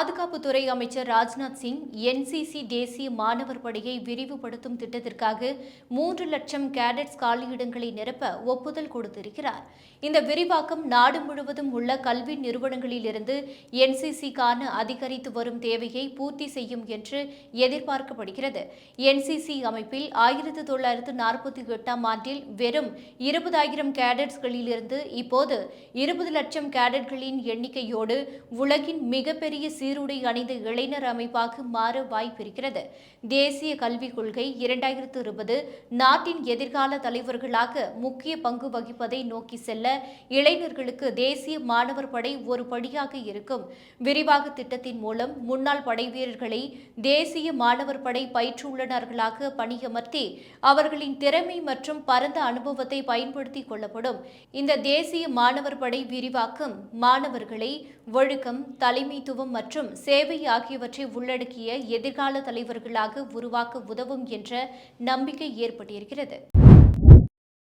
பாதுகாப்புத்துறை அமைச்சர் ராஜ்நாத் சிங் என்சிசி தேசிய மாணவர் படையை விரிவுபடுத்தும் திட்டத்திற்காக மூன்று லட்சம் கேடட்ஸ் காலியிடங்களை நிரப்ப ஒப்புதல் கொடுத்திருக்கிறார். இந்த விரிவாக்கம் நாடு முழுவதும் உள்ள கல்வி நிறுவனங்களிலிருந்து என்சிசிக்கான அதிகரித்து வரும் தேவையை பூர்த்தி செய்யும் என்று எதிர்பார்க்கப்படுகிறது. என்சிசி அமைப்பில் ஆயிரத்து தொள்ளாயிரத்து நாற்பத்தி எட்டாம் ஆண்டில் வெறும் இருபதாயிரம் கேடட்ஸ்களிலிருந்து இப்போது இருபது லட்சம் கேடட்களின் எண்ணிக்கையோடு உலகின் மிகப்பெரிய சீருடை அணிந்த இளைஞர் அமைப்பாக மாற வாய்ப்பிருக்கிறது. தேசிய கல்விக் கொள்கை இரண்டாயிரத்து இருபது நாட்டின் எதிர்கால தலைவர்களாக முக்கிய பங்கு வகிப்பதை நோக்கி செல்ல இளைஞர்களுக்கு தேசிய மாணவர் படை ஒரு படியாக இருக்கும். விரிவாக திட்டத்தின் மூலம் முன்னாள் படை வீரர்களை தேசிய மாணவர் படை பயிற்றுள்ளனர்களாக பணியமர்த்தி அவர்களின் திறமை மற்றும் பரந்த அனுபவத்தை பயன்படுத்திக் கொள்ளப்படும். இந்த தேசிய மாணவர் படை விரிவாக்கம் மாணவர்களை ஒழுக்கம் தலைமைத்துவம் மற்றும் சேவை ஆகியவற்றை உள்ளடக்கிய எதிர்கால தலைவர்களாக உருவாக்க உதவும் என்ற நம்பிக்கை ஏற்பட்டிருக்கிறது.